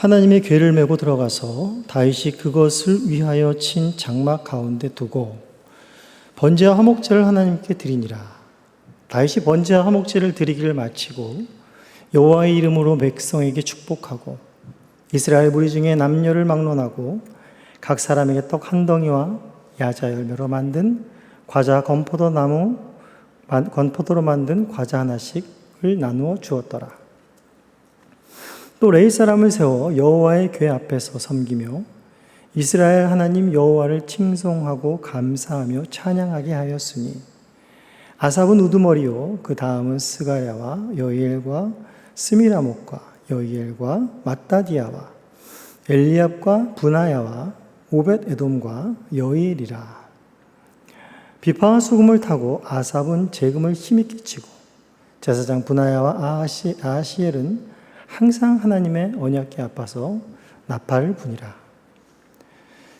하나님의 궤를 메고 들어가서 다윗이 그것을 위하여 친 장막 가운데 두고 번제와 화목제를 하나님께 드리니라. 다윗이 번제와 화목제를 드리기를 마치고 여호와의 이름으로 백성에게 축복하고 이스라엘 무리 중에 남녀를 막론하고 각 사람에게 떡 한 덩이와 야자 열매로 만든 과자 건포도 나무 건포도로 만든 과자 하나씩을 나누어 주었더라. 또 레이 사람을 세워 여호와의 궤 앞에서 섬기며 이스라엘 하나님 여호와를 칭송하고 감사하며 찬양하게 하였으니 아삽은 우두머리요 그 다음은 스가야와 여이엘과 스미라목과 여이엘과 마따디아와 엘리압과 분하야와 오벳 에돔과 여이엘이라. 비파와 수금을 타고 아삽은 재금을 힘있게 치고 제사장 분하야와 아시, 아시엘은 항상 하나님의 언약궤 앞에서 나팔을 부니라.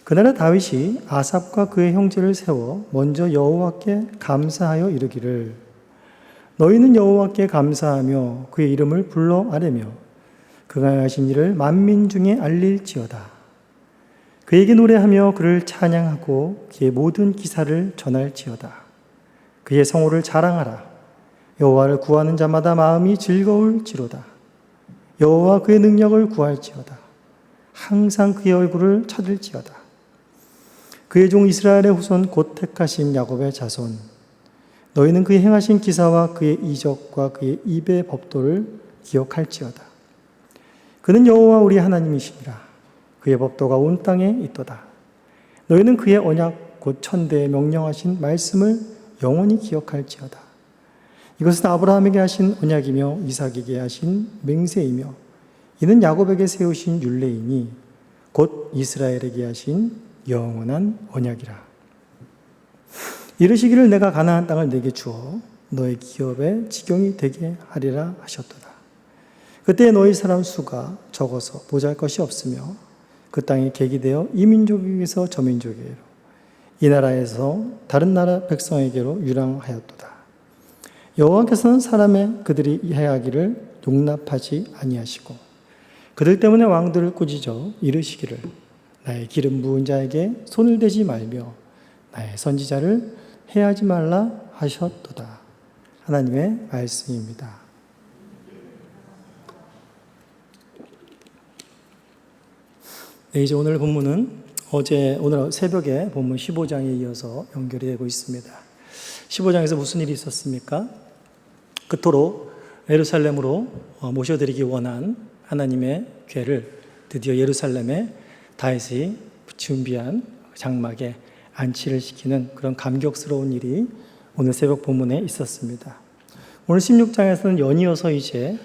그날에 다윗이 아삽과 그의 형제를 세워 먼저 여호와께 감사하여 이르기를 너희는 여호와께 감사하며 그의 이름을 불러 아뢰며 그가 하신 일을 만민 중에 알릴지어다. 그에게 노래하며 그를 찬양하고 그의 모든 기사를 전할지어다. 그의 성호를 자랑하라. 여호와를 구하는 자마다 마음이 즐거울지로다. 여호와 그의 능력을 구할지어다. 항상 그의 얼굴을 찾을지어다. 그의 종 이스라엘의 후손 곧 택하신 야곱의 자손. 너희는 그의 행하신 기사와 그의 이적과 그의 입의 법도를 기억할지어다. 그는 여호와 우리 하나님이시니라. 그의 법도가 온 땅에 있도다. 너희는 그의 언약 곧 천대에 명령하신 말씀을 영원히 기억할지어다. 이것은 아브라함에게 하신 언약이며 이삭에게 하신 맹세이며 이는 야곱에게 세우신 율례이니 곧 이스라엘에게 하신 영원한 언약이라. 이르시기를 내가 가나안 땅을 내게 주어 너의 기업에 지경이 되게 하리라 하셨도다. 그때 너희 사람 수가 적어서 보잘 것이 없으며 그 땅이 계기되어 이 민족에게서 저 민족에게로 이 나라에서 다른 나라 백성에게로 유랑하였도다. 여호와께서는 사람의 그들이 해하기를 용납하지 아니하시고 그들 때문에 왕들을 꾸짖어 이르시기를 나의 기름 부은 자에게 손을 대지 말며 나의 선지자를 해하지 말라 하셨도다. 하나님의 말씀입니다. 네, 이제 오늘 본문은 어제 오늘 새벽에 본문 15장에 이어서 연결이 되고 있습니다. 15장에서 무슨 일이 있었습니까? 그토록 예루살렘으로 어, 모셔드리기 원한 하나님의 궤를 드디어 예루살렘에 다윗이 준비한 장막에 안치를 시키는 그런 감격스러운 일이 오늘 새벽 본문에 있었습니다. 오늘 16장에서는 연이어서 이제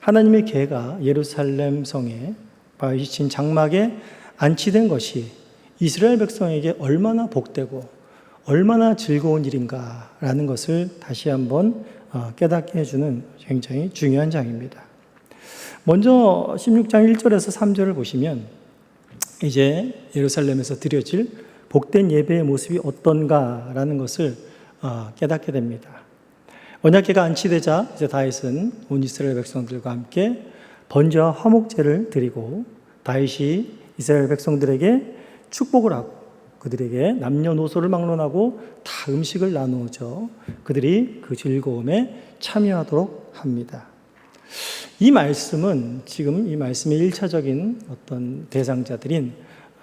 하나님의 궤가 예루살렘 성에 바위신 장막에 안치된 것이 이스라엘 백성에게 얼마나 복되고 얼마나 즐거운 일인가라는 것을 다시 한번 어, 깨닫게 해주는 굉장히 중요한 장입니다. 먼저 16장 1절에서 3절을 보시면 이제 예루살렘에서 드려질 복된 예배의 모습이 어떤가라는 것을 어, 깨닫게 됩니다. 언약궤가 안치되자 이제 다윗은 온 이스라엘 백성들과 함께 번제와 화목제를 드리고 다윗이 이스라엘 백성들에게 축복을 하고 그들에게 남녀노소를 막론하고 다 음식을 나누어져 그들이 그 즐거움에 참여하도록 합니다. 이 말씀은 지금 이 말씀의 일차적인 어떤 대상자들인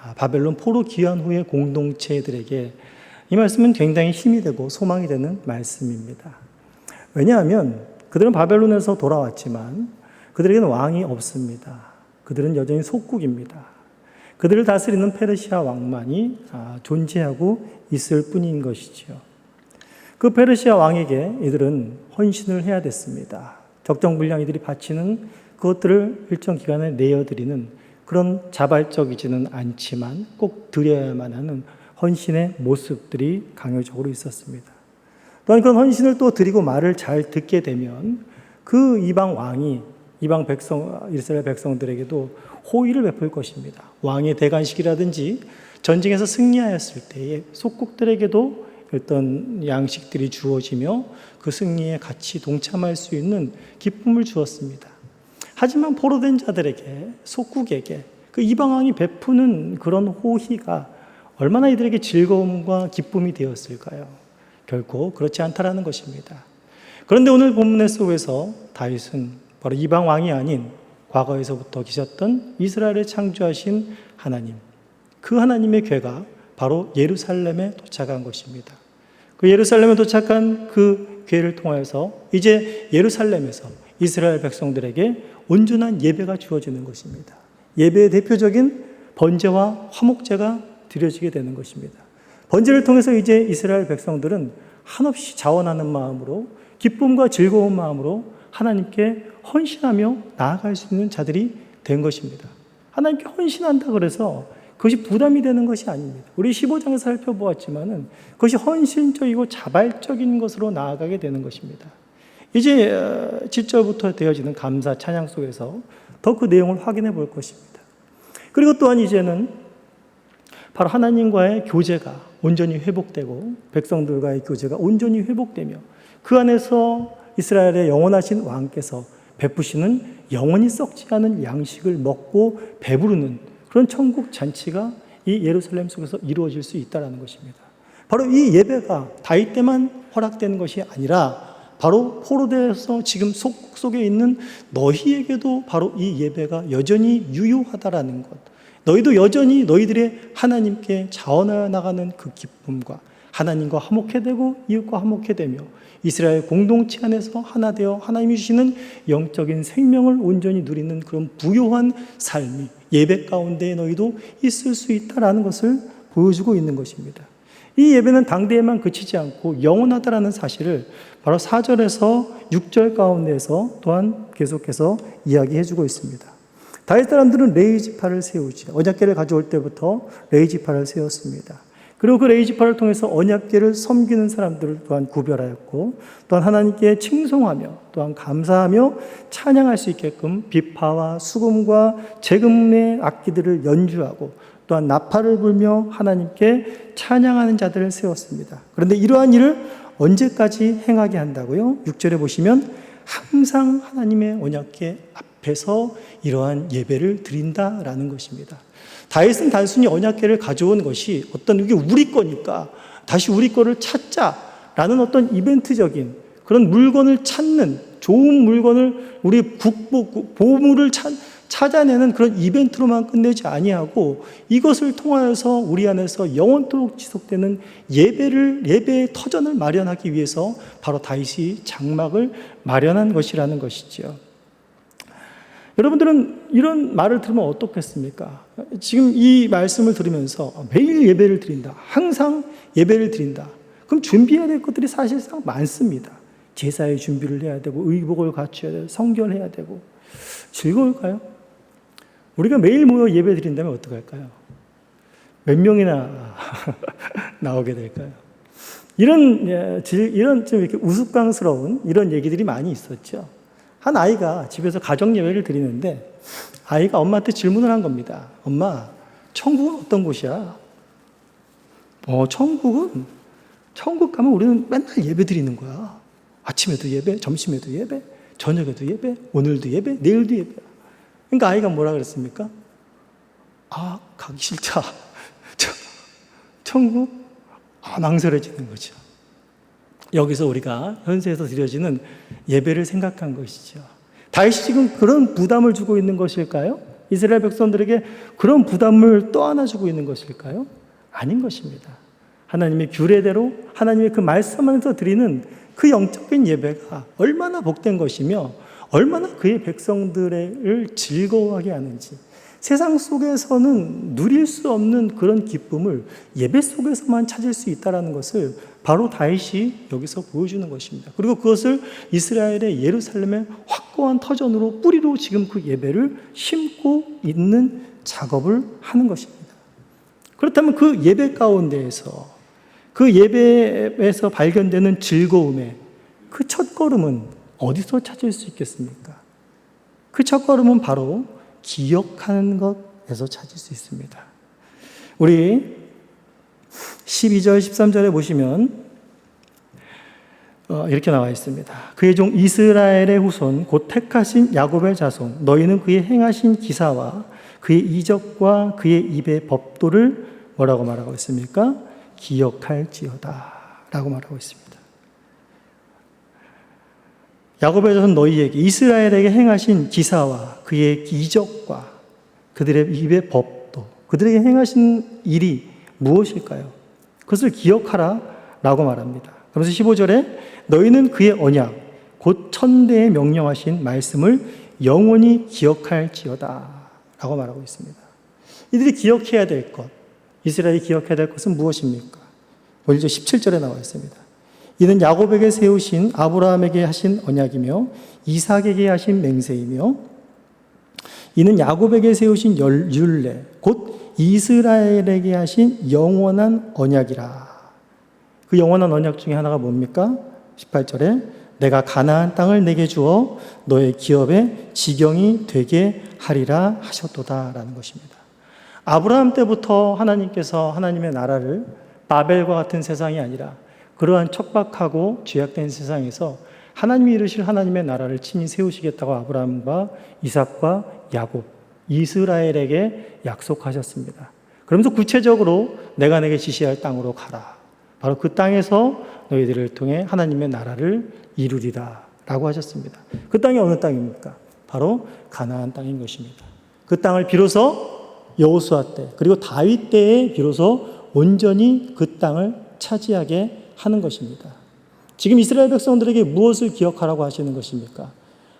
아, 바벨론 포로 귀환 후의 공동체들에게 이 말씀은 굉장히 힘이 되고 소망이 되는 말씀입니다. 왜냐하면 그들은 바벨론에서 돌아왔지만 그들에게는 왕이 없습니다. 그들은 여전히 속국입니다. 그들을 다스리는 페르시아 왕만이 아, 존재하고 있을 뿐인 것이지요. 그 페르시아 왕에게 이들은 헌신을 해야 됐습니다. 적정 분량 이들이 바치는 그것들을 일정 기간에 내어드리는 그런 자발적이지는 않지만 꼭 드려야만 하는 헌신의 모습들이 강요적으로 있었습니다. 또한 그런 헌신을 또 드리고 말을 잘 듣게 되면 그 이방 왕이 이방 백성, 이스라엘 백성들에게도 호의를 베풀 것입니다. 왕의 대관식이라든지 전쟁에서 승리하였을 때에 속국들에게도 어떤 양식들이 주어지며 그 승리에 같이 동참할 수 있는 기쁨을 주었습니다. 하지만 포로된 자들에게 속국에게 그 이방 왕이 베푸는 그런 호의가 얼마나 이들에게 즐거움과 기쁨이 되었을까요? 결코 그렇지 않다라는 것입니다. 그런데 오늘 본문의 속에서 다윗은 바로 이방 왕이 아닌 과거에서부터 계셨던 이스라엘을 창조하신 하나님, 그 하나님의 괴가 바로 예루살렘에 도착한 것입니다. 그 예루살렘에 도착한 그 괴를 통하여서 이제 예루살렘에서 이스라엘 백성들에게 온전한 예배가 주어지는 것입니다. 예배의 대표적인 번제와 화목제가 드려지게 되는 것입니다. 번제를 통해서 이제 이스라엘 백성들은 한없이 자원하는 마음으로 기쁨과 즐거운 마음으로 하나님께 헌신하며 나아갈 수 있는 자들이 된 것입니다. 하나님께 헌신한다 그래서 그것이 부담이 되는 것이 아닙니다. 우리 15장에서 살펴보았지만은 그것이 헌신적이고 자발적인 것으로 나아가게 되는 것입니다. 이제 7절부터 되어지는 감사 찬양 속에서 더 그 내용을 확인해 볼 것입니다. 그리고 또한 이제는 바로 하나님과의 교제가 온전히 회복되고 백성들과의 교제가 온전히 회복되며 그 안에서 이스라엘의 영원하신 왕께서 베푸시는 영원히 썩지 않은 양식을 먹고 배부르는 그런 천국 잔치가 이 예루살렘 속에서 이루어질 수 있다는 것입니다. 바로 이 예배가 다윗 때만 허락되는 것이 아니라 바로 포로되어서 지금 속국 속에 있는 너희에게도 바로 이 예배가 여전히 유효하다라는 것. 너희도 여전히 너희들의 하나님께 자원하여 나가는 그 기쁨과 하나님과 화목해 되고 이웃과 화목해 되며 이스라엘 공동체 안에서 하나 되어 하나님이 주시는 영적인 생명을 온전히 누리는 그런 부요한 삶이 예배 가운데 너희도 있을 수 있다라는 것을 보여주고 있는 것입니다. 이 예배는 당대에만 그치지 않고 영원하다라는 사실을 바로 4절에서 6절 가운데에서 또한 계속해서 이야기해 주고 있습니다. 다윗 사람들은 레이지파를 세우지 언약궤를 가져올 때부터 레이지파를 세웠습니다. 그리고 그 레이지파를 통해서 언약궤를 섬기는 사람들을 또한 구별하였고 또한 하나님께 칭송하며 또한 감사하며 찬양할 수 있게끔 비파와 수금과 재금의 악기들을 연주하고 또한 나팔을 불며 하나님께 찬양하는 자들을 세웠습니다. 그런데 이러한 일을 언제까지 행하게 한다고요? 6절에 보시면 항상 하나님의 언약궤 앞에서 이러한 예배를 드린다라는 것입니다. 다윗은 단순히 언약궤를 가져온 것이 어떤 이게 우리 거니까 다시 우리 거를 찾자라는 어떤 이벤트적인 그런 물건을 찾는 좋은 물건을 우리 국보 보물을 찾, 찾아내는 그런 이벤트로만 끝내지 아니하고 이것을 통하여서 우리 안에서 영원토록 지속되는 예배를 예배의 터전을 마련하기 위해서 바로 다윗이 장막을 마련한 것이라는 것이지요. 여러분들은 이런 말을 들으면 어떻겠습니까? 지금 이 말씀을 들으면서 매일 예배를 드린다. 항상 예배를 드린다. 그럼 준비해야 될 것들이 사실상 많습니다. 제사의 준비를 해야 되고, 의복을 갖춰야 되고, 성결해야 되고. 즐거울까요? 우리가 매일 모여 예배 드린다면 어떡할까요? 몇 명이나 나오게 될까요? 이런, 예, 이런 좀 이렇게 우스꽝스러운 이런 얘기들이 많이 있었죠. 한 아이가 집에서 가정 예배를 드리는데 아이가 엄마한테 질문을 한 겁니다. 엄마, 천국은 어떤 곳이야? 어, 천국은 천국 가면 우리는 맨날 예배 드리는 거야. 아침에도 예배, 점심에도 예배, 저녁에도 예배, 오늘도 예배, 내일도 예배. 그러니까 아이가 뭐라 그랬습니까? 아, 가기 싫다. 천국? 아, 낭설해지는 거죠. 여기서 우리가 현세에서 드려지는 예배를 생각한 것이죠. 다윗이 지금 그런 부담을 주고 있는 것일까요? 이스라엘 백성들에게 그런 부담을 또 하나 주고 있는 것일까요? 아닌 것입니다. 하나님의 규례대로 하나님의 그 말씀 안에서 드리는 그 영적인 예배가 얼마나 복된 것이며 얼마나 그의 백성들을 즐거워하게 하는지 세상 속에서는 누릴 수 없는 그런 기쁨을 예배 속에서만 찾을 수 있다는 것을 바로 다윗이 여기서 보여주는 것입니다. 그리고 그것을 이스라엘의 예루살렘의 확고한 터전으로 뿌리로 지금 그 예배를 심고 있는 작업을 하는 것입니다. 그렇다면 그 예배 가운데에서 그 예배에서 발견되는 즐거움의 그 첫걸음은 어디서 찾을 수 있겠습니까? 그 첫걸음은 바로 기억하는 것에서 찾을 수 있습니다. 우리 12절, 13절에 보시면 어, 이렇게 나와 있습니다. 그의 종 이스라엘의 후손 곧 택하신 야곱의 자손 너희는 그의 행하신 기사와 그의 이적과 그의 입의 법도를 뭐라고 말하고 있습니까? 기억할지어다라고 말하고 있습니다. 자손 너희에게 이스라엘에게 행하신 기사와 그의 이적과 그들의 입의 법도 그들에게 행하신 일이 무엇일까요? 그것을 기억하라 라고 말합니다. 그러면서 15절에 너희는 그의 언약 곧 천대에 명령하신 말씀을 영원히 기억할지어다 라고 말하고 있습니다. 이들이 기억해야 될 것, 이스라엘이 기억해야 될 것은 무엇입니까? 먼저 17절에 나와 있습니다. 이는 야곱에게 세우신 아브라함에게 하신 언약이며 이삭에게 하신 맹세이며 이는 야곱에게 세우신 열- 율례 곧 이스라엘에게 하신 영원한 언약이라. 그 영원한 언약 중에 하나가 뭡니까? 18절에 내가 가나안 땅을 내게 주어 너의 기업의 지경이 되게 하리라 하셨도다라는 것입니다. 아브라함 때부터 하나님께서 하나님의 나라를 바벨과 같은 세상이 아니라 그러한 척박하고 죄악된 세상에서 하나님이 이루실 하나님의 나라를 친히 세우시겠다고 아브라함과 이삭과 야곱, 이스라엘에게 약속하셨습니다. 그러면서 구체적으로 내가 내게 지시할 땅으로 가라. 바로 그 땅에서 너희들을 통해 하나님의 나라를 이루리라. 라고 하셨습니다. 그 땅이 어느 땅입니까? 바로 가나안 땅인 것입니다. 그 땅을 비로소 여호수아 때 그리고 다윗 때에 비로소 온전히 그 땅을 차지하게 하는 것입니다. 지금 이스라엘 백성들에게 무엇을 기억하라고 하시는 것입니까?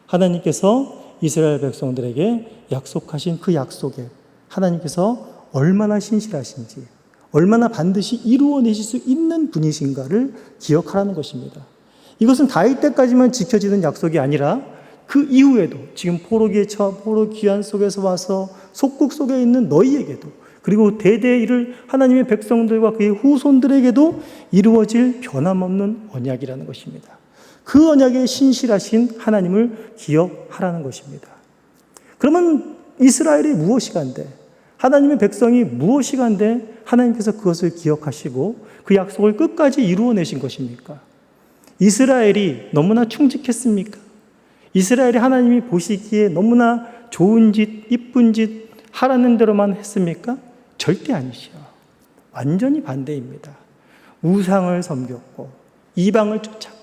하나님께서 이스라엘 백성들에게 약속하신 그 약속에 하나님께서 얼마나 신실하신지, 얼마나 반드시 이루어내실 수 있는 분이신가를 기억하라는 것입니다. 이것은 다윗 때까지만 지켜지는 약속이 아니라 그 이후에도 지금 포로기에 처 포로 귀환 속에서 와서 속국 속에 있는 너희에게도 그리고 대대 이를 하나님의 백성들과 그의 후손들에게도 이루어질 변함없는 언약이라는 것입니다. 그 언약에 신실하신 하나님을 기억하라는 것입니다. 그러면 이스라엘이 무엇이 간데 하나님의 백성이 무엇이 간데 하나님께서 그것을 기억하시고 그 약속을 끝까지 이루어내신 것입니까? 이스라엘이 너무나 충직했습니까? 이스라엘이 하나님이 보시기에 너무나 좋은 짓, 이쁜 짓 하라는 대로만 했습니까? 절대 아니시요. 완전히 반대입니다. 우상을 섬겼고 이방을 쫓았고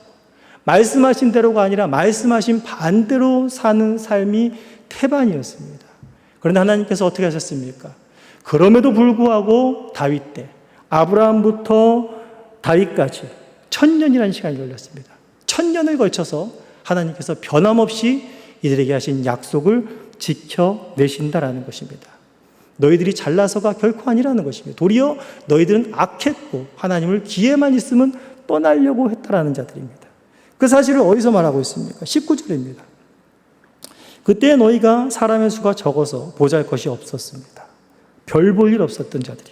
말씀하신 대로가 아니라 말씀하신 반대로 사는 삶이 태반이었습니다. 그런데 하나님께서 어떻게 하셨습니까? 그럼에도 불구하고 다윗 때 아브라함부터 다윗까지 천년이라는 시간이 걸렸습니다. 천년을 걸쳐서 하나님께서 변함없이 이들에게 하신 약속을 지켜내신다라는 것입니다. 너희들이 잘나서가 결코 아니라는 것입니다. 도리어 너희들은 악했고 하나님을 기회만 있으면 떠나려고 했다라는 자들입니다. 그 사실을 어디서 말하고 있습니까? 19절입니다. 그때 너희가 사람의 수가 적어서 보잘 것이 없었습니다. 별 볼 일 없었던 자들이.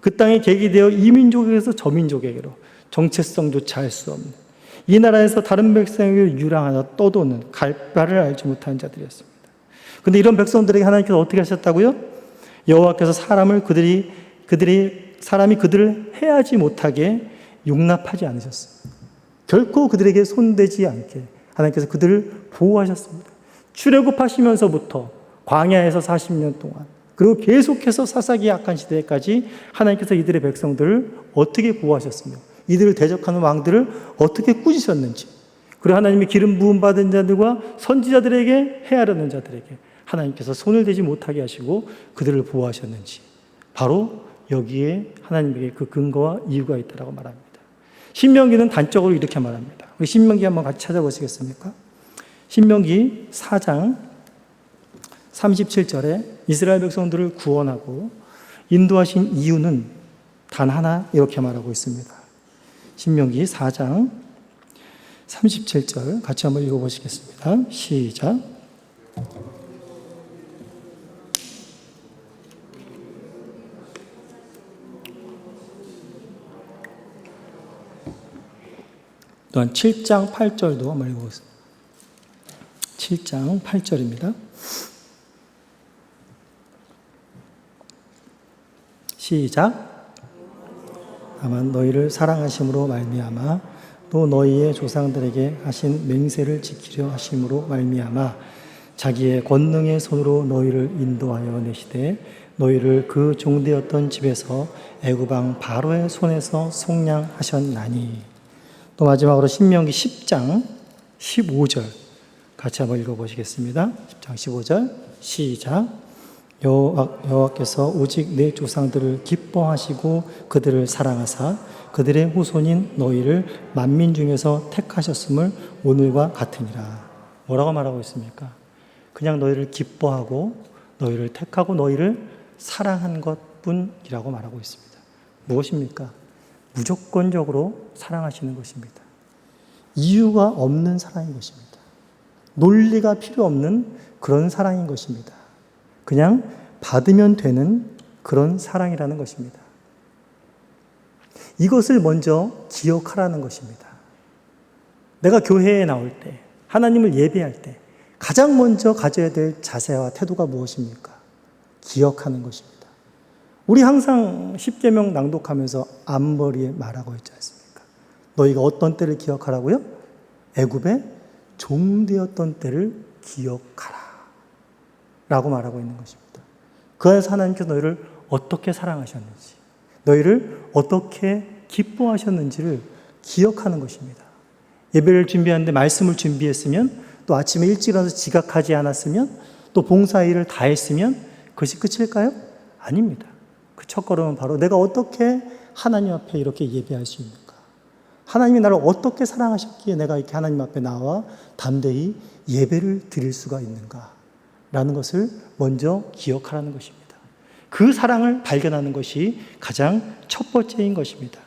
그 땅에 계기되어 이 민족에게서 저 민족에게로 정체성조차 알 수 없는 이 나라에서 다른 백성에게 유랑하나 떠도는 갈바를 알지 못한 자들이었습니다. 근데 이런 백성들에게 하나님께서 어떻게 하셨다고요? 여호와께서 사람을 그들이 그들이 사람이 그들을 해하지 못하게 용납하지 않으셨어요. 결코 그들에게 손대지 않게 하나님께서 그들을 보호하셨습니다. 출애굽하시면서부터 광야에서 40년 동안 그리고 계속해서 사사기 약한 시대까지 하나님께서 이들의 백성들을 어떻게 보호하셨으며 이들을 대적하는 왕들을 어떻게 꾸짖으셨는지 그리고 하나님의 기름 부음 받은 자들과 선지자들에게 헤아르는 자들에게 하나님께서 손을 대지 못하게 하시고 그들을 보호하셨는지 바로 여기에 하나님에게 그 근거와 이유가 있다라고 말합니다. 신명기는 단적으로 이렇게 말합니다. 우리 신명기 한번 같이 찾아보시겠습니까? 신명기 4장 37절에 이스라엘 백성들을 구원하고 인도하신 이유는 단 하나 이렇게 말하고 있습니다. 신명기 4장 37절 같이 한번 읽어보시겠습니다. 시작. 또한 7장 8절도 한번 읽어보겠습니다. 7장 8절입니다. 시작. 다만 너희를 사랑하심으로 말미암아 또 너희의 조상들에게 하신 맹세를 지키려 하심으로 말미암아 자기의 권능의 손으로 너희를 인도하여 내시되 너희를 그 종되었던 집에서 애굽왕 바로의 손에서 속량하셨나니 또 마지막으로 신명기 10장 15절 같이 한번 읽어보시겠습니다. 10장 15절 시작 여호와, 여호와 께서 오직 내 조상들을 기뻐하시고 그들을 사랑하사 그들의 후손인 너희를 만민 중에서 택하셨음을 오늘과 같으니라. 뭐라고 말하고 있습니까? 그냥 너희를 기뻐하고 너희를 택하고 너희를 사랑한 것뿐이라고 말하고 있습니다. 무엇입니까? 무조건적으로 사랑하시는 것입니다. 이유가 없는 사랑인 것입니다. 논리가 필요 없는 그런 사랑인 것입니다. 그냥 받으면 되는 그런 사랑이라는 것입니다. 이것을 먼저 기억하라는 것입니다. 내가 교회에 나올 때, 하나님을 예배할 때, 가장 먼저 가져야 될 자세와 태도가 무엇입니까? 기억하는 것입니다. 우리 항상 10계명 낭독하면서 앞머리에 말하고 있지 않습니까? 너희가 어떤 때를 기억하라고요? 애굽의 종되었던 때를 기억하라. 라고 말하고 있는 것입니다. 그 안에서 하나님께서 너희를 어떻게 사랑하셨는지, 너희를 어떻게 기뻐하셨는지를 기억하는 것입니다. 예배를 준비하는데 말씀을 준비했으면, 또 아침에 일찍 일어나서 지각하지 않았으면, 또 봉사일을 다 했으면 그것이 끝일까요? 아닙니다. 그 첫 걸음은 바로 내가 어떻게 하나님 앞에 이렇게 예배할 수 있는가? 하나님이 나를 어떻게 사랑하셨기에 내가 이렇게 하나님 앞에 나와 담대히 예배를 드릴 수가 있는가? 라는 것을 먼저 기억하라는 것입니다. 그 사랑을 발견하는 것이 가장 첫 번째인 것입니다.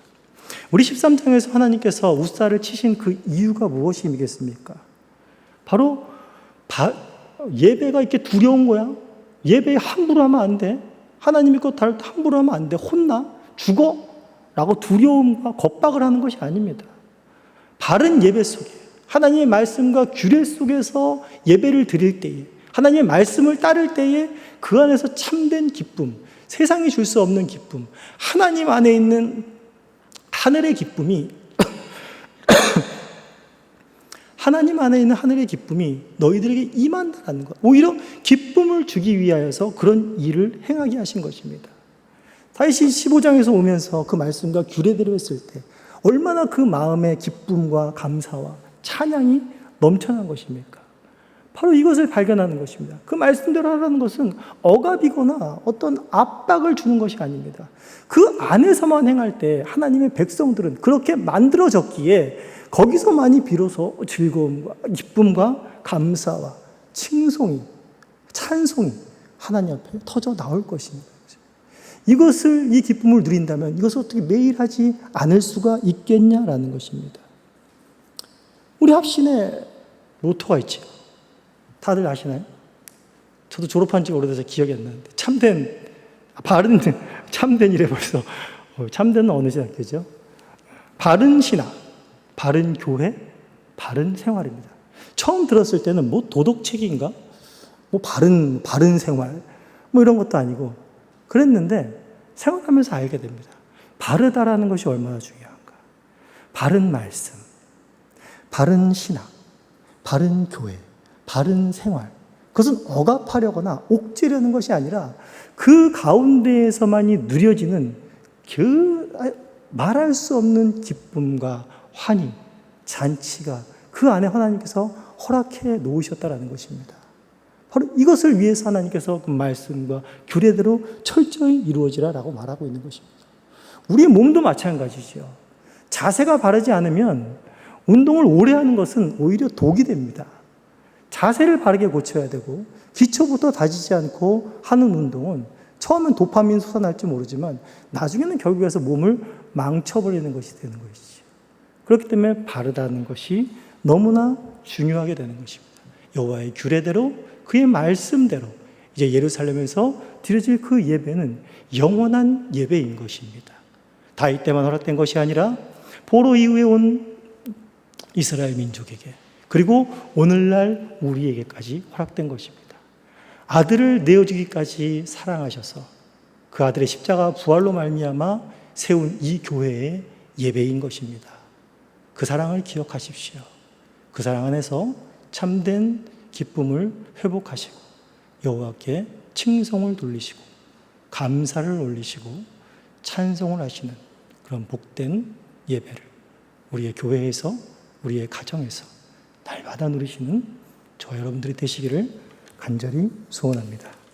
우리 13장에서 하나님께서 우사를 치신 그 이유가 무엇이겠습니까? 바로 바, 예배가 이렇게 두려운 거야. 예배 함부로 하면 안 돼. 하나님이 것 함부로 하면 안 돼. 혼나? 죽어? 라고 두려움과 겁박을 하는 것이 아닙니다. 바른 예배 속에 하나님의 말씀과 규례 속에서 예배를 드릴 때에 하나님의 말씀을 따를 때에 그 안에서 참된 기쁨, 세상이 줄 수 없는 기쁨, 하나님 안에 있는 하늘의 기쁨이 하나님 안에 있는 하늘의 기쁨이 너희들에게 임한다는 것. 오히려 기쁨을 주기 위하여서 그런 일을 행하게 하신 것입니다. 다시 15장에서 오면서 그 말씀과 규례대로 했을 때 얼마나 그 마음의 기쁨과 감사와 찬양이 넘쳐난 것입니까? 바로 이것을 발견하는 것입니다. 그 말씀대로 하라는 것은 억압이거나 어떤 압박을 주는 것이 아닙니다. 그 안에서만 행할 때 하나님의 백성들은 그렇게 만들어졌기에 거기서만이 비로소 즐거움과 기쁨과 감사와 칭송이, 찬송이 하나님 앞에 터져 나올 것입니다. 이것을, 이 기쁨을 누린다면 이것을 어떻게 매일 하지 않을 수가 있겠냐라는 것입니다. 우리 합신에 모토가 있죠. 다들 아시나요? 저도 졸업한 지 오래돼서 기억이 안 나는데 참된 바른 참된 이래 벌써 어, 참된은 어느 신학교죠? 바른 신학, 바른 교회, 바른 생활입니다. 처음 들었을 때는 뭐 도덕책인가? 뭐 바른 바른 생활 뭐 이런 것도 아니고 그랬는데 생활하면서 알게 됩니다. 바르다라는 것이 얼마나 중요한가? 바른 말씀, 바른 신학, 바른 교회, 바른 생활. 그것은 억압하려거나 옥죄려는 것이 아니라 그 가운데에서만이 누려지는 그 말할 수 없는 기쁨과 환희, 잔치가 그 안에 하나님께서 허락해 놓으셨다라는 것입니다. 바로 이것을 위해서 하나님께서 그 말씀과 규례대로 철저히 이루어지라라고 말하고 있는 것입니다. 우리의 몸도 마찬가지죠. 자세가 바르지 않으면 운동을 오래 하는 것은 오히려 독이 됩니다. 자세를 바르게 고쳐야 되고 기초부터 다지지 않고 하는 운동은 처음엔 도파민 솟아날지 모르지만 나중에는 결국에서 몸을 망쳐버리는 것이 되는 것이죠. 그렇기 때문에 바르다는 것이 너무나 중요하게 되는 것입니다. 여호와의 규례대로 그의 말씀대로 이제 예루살렘에서 드려질 그 예배는 영원한 예배인 것입니다. 다윗 때만 허락된 것이 아니라 보로 이후에 온 이스라엘 민족에게 그리고 오늘날 우리에게까지 허락된 것입니다. 아들을 내어주기까지 사랑하셔서 그 아들의 십자가 부활로 말미암아 세운 이 교회의 예배인 것입니다. 그 사랑을 기억하십시오. 그 사랑 안에서 참된 기쁨을 회복하시고 여호와께 칭송을 돌리시고 감사를 올리시고 찬송을 하시는 그런 복된 예배를 우리의 교회에서 우리의 가정에서 날마다 누리시는 저 여러분들이 되시기를 간절히 소원합니다.